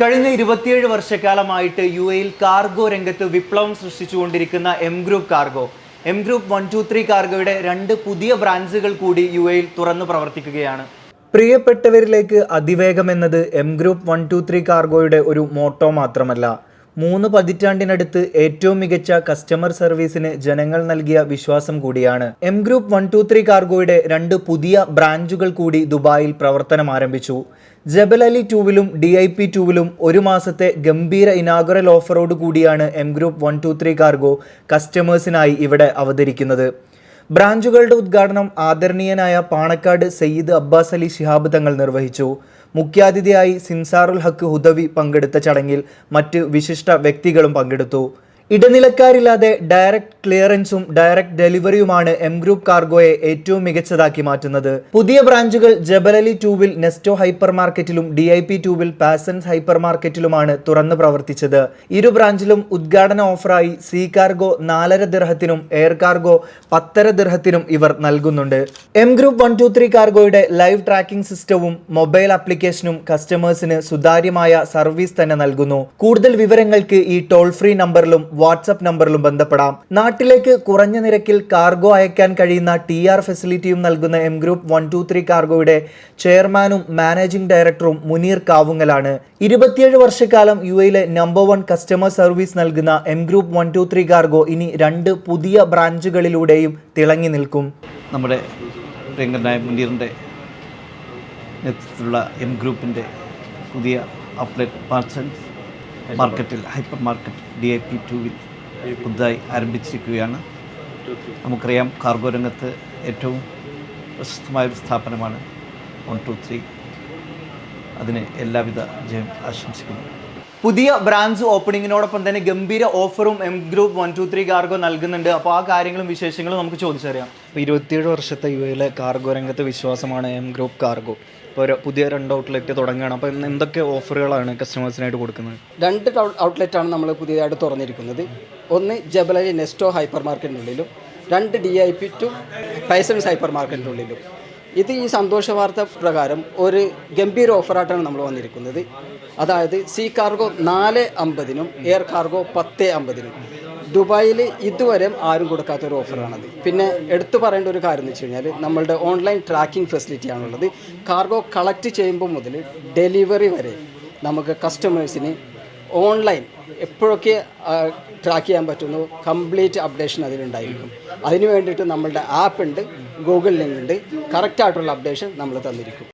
കഴിഞ്ഞ ഇരുപത്തിയേഴ് വർഷക്കാലമായിട്ട് യു എയിൽ കാർഗോ രംഗത്ത് വിപ്ലവം സൃഷ്ടിച്ചുകൊണ്ടിരിക്കുന്ന M group cargo. M group one two three കാർഗോയുടെ രണ്ട് പുതിയ ബ്രാഞ്ചുകൾ കൂടി യു എയിൽ തുറന്നു പ്രവർത്തിക്കുകയാണ്. പ്രിയപ്പെട്ടവരിലേക്ക് അതിവേഗം എന്നത് M group one two three കാർഗോയുടെ ഒരു മോട്ടോ മാത്രമല്ല. മൂന്ന് പതിറ്റാണ്ടിനടുത്ത് ഏറ്റവും മികച്ച കസ്റ്റമർ സർവീസിന് ജനങ്ങൾ നൽകിയ വിശ്വാസം കൂടിയാണ്. M group one two three കാർഗോയുടെ രണ്ട് പുതിയ ബ്രാഞ്ചുകൾ കൂടി ദുബായിൽ പ്രവർത്തനം ആരംഭിച്ചു. ജബൽ അലി ടൂവിലും ഡി ഐ പി ടൂവിലും ഒരു മാസത്തെ ഗംഭീര ഇനാഗുറൽ ഓഫറോട് കൂടിയാണ് M group one two three cargo കസ്റ്റമേഴ്സിനായി ഇവിടെ അവതരിക്കുന്നത്. ബ്രാഞ്ചുകളുടെ ഉദ്ഘാടനം ആദരണീയനായ പാണക്കാട് സയ്യിദ് അബ്ബാസ് അലി ശിഹാബ് തങ്ങൾ നിർവഹിച്ചു. മുഖ്യാതിഥിയായി സിൻസാറുൽ ഹക്ക് ഹുദവി പങ്കെടുത്ത ചടങ്ങിൽ മറ്റ് വിശിഷ്ട വ്യക്തികളും പങ്കെടുത്തു. ഇടനിലക്കാരില്ലാതെ ഡയറക്റ്റ് ക്ലിയറൻസും ഡയറക്റ്റ് ഡെലിവറിയുമാണ് എം ഗ്രൂപ്പ് കാർഗോയെ ഏറ്റവും മികച്ചതാക്കി മാറ്റുന്നത്. പുതിയ ബ്രാഞ്ചുകൾ ജബലലി ടൂവിൽ നെസ്റ്റോ ഹൈപ്പർ മാർക്കറ്റിലും ഡി ഐ പി ടൂവിൽ പാസൻസ് ഹൈപ്പർ മാർക്കറ്റിലുമാണ് തുറന്നു പ്രവർത്തിച്ചത്. ഇരു ബ്രാഞ്ചിലും ഉദ്ഘാടന ഓഫറായി സി കാർഗോ നാലര ദിർഹത്തിനും എയർ കാർഗോ പത്തര ദിർഹത്തിനും ഇവർ നൽകുന്നുണ്ട്. M group one two three കാർഗോയുടെ live tracking സിസ്റ്റവും മൊബൈൽ ആപ്ലിക്കേഷനും കസ്റ്റമേഴ്സിന് സുതാര്യമായ സർവീസ് തന്നെ നൽകുന്നു. കൂടുതൽ വിവരങ്ങൾക്ക് ഈ ടോൾ ഫ്രീ നമ്പറിലും വാട്സപ്പ് നമ്പറിലും ബന്ധപ്പെടാം. നാട്ടിലേക്ക് കുറഞ്ഞ നിരക്കിൽ കാർഗോ അയക്കാൻ കഴിയുന്ന ടി ആർ ഫെസിലിറ്റിയും നൽകുന്ന M group one two three കാർഗോയുടെ ചെയർമാനും മാനേജിംഗ് ഡയറക്ടറും മുനീർ കാവുങ്ങലാണ്. ഇരുപത്തിയേഴ് വർഷക്കാലം യു എയിലെ നമ്പർ വൺ കസ്റ്റമർ സർവീസ് നൽകുന്ന M group one two three cargo ഇനി രണ്ട് പുതിയ ബ്രാഞ്ചുകളിലൂടെയും തിളങ്ങി നിൽക്കും. നമ്മുടെ പ്രിയങ്കരനായ നേതൃത്വത്തിലുള്ള എം ഗ്രൂപ്പിന്റെ പുതിയ അപ്ലൈറ്റ് പാർസൽസ് മാർക്കറ്റിൽ hyper market D I P ടുവിൽ പുതുതായി ആരംഭിച്ചിരിക്കുകയാണ്. നമുക്കറിയാം കാർഗോ രംഗത്ത് ഏറ്റവും പ്രശസ്തമായ ഒരു സ്ഥാപനമാണ് വൺ ടു ത്രീ അതിന് എല്ലാവിധ ജയം ആശംസിക്കുന്നു. പുതിയ ബ്രാഞ്ച് ഓപ്പണിങ്ങിനോടൊപ്പം തന്നെ ഗംഭീര ഓഫറും M group one two three cargo നൽകുന്നുണ്ട്. അപ്പോൾ ആ കാര്യങ്ങളും വിശേഷങ്ങളും നമുക്ക് ചോദിച്ചറിയാം. ഇപ്പോൾ ഇരുപത്തിയേഴ് വർഷത്തെ യു എയിലെ കാർഗോ രംഗത്തെ വിശ്വാസമാണ് എം ഗ്രൂപ്പ് കാർഗോ ഇപ്പോൾ ഒരു പുതിയ രണ്ട് ഔട്ട്ലെറ്റ് തുടങ്ങുകയാണ്. അപ്പോൾ ഇന്ന് എന്തൊക്കെ ഓഫറുകളാണ് കസ്റ്റമേഴ്സിനായിട്ട് കൊടുക്കുന്നത്? രണ്ട് ഔട്ട്ലെറ്റാണ് നമ്മൾ പുതിയതായിട്ട് തുറന്നിരിക്കുന്നത്. ഒന്ന് ജബലരി നെസ്റ്റോ ഹൈപ്പർ മാർക്കറ്റിനുള്ളിലും രണ്ട് D I P two Pasons hyper മാർക്കറ്റിനുള്ളിലും ഇത് ഈ സന്തോഷ വാർത്ത പ്രകാരം ഒരു ഗംഭീര ഓഫറായിട്ടാണ് നമ്മൾ വന്നിരിക്കുന്നത്. അതായത് സി കാർഗോ നാല് അമ്പതിനും എയർ കാർഗോ പത്ത് അമ്പതിനും. ദുബായിൽ ഇതുവരെ ആരും കൊടുക്കാത്ത ഒരു ഓഫറാണത്. പിന്നെ എടുത്തു പറയേണ്ട ഒരു കാര്യം എന്ന് വെച്ച് കഴിഞ്ഞാൽ നമ്മളുടെ ഓൺലൈൻ ട്രാക്കിംഗ് ഫെസിലിറ്റിയാണുള്ളത്. കാർഗോ കളക്ട് ചെയ്യുമ്പോൾ മുതൽ ഡെലിവറി വരെ നമുക്ക് കസ്റ്റമേഴ്സിന് ഓൺലൈൻ എപ്പോഴൊക്കെ ട്രാക്ക് ചെയ്യാൻ പറ്റുന്നു കംപ്ലീറ്റ് അപ്ഡേഷൻ അതിലുണ്ടായിരിക്കും. അതിന് വേണ്ടിയിട്ട് നമ്മളുടെ ആപ്പ് ഉണ്ട് ഗൂഗിൾ ലിങ്ക് ഉണ്ട് കറക്റ്റായിട്ടുള്ള അപ്ഡേഷൻ നമ്മൾ തന്നിരിക്കും.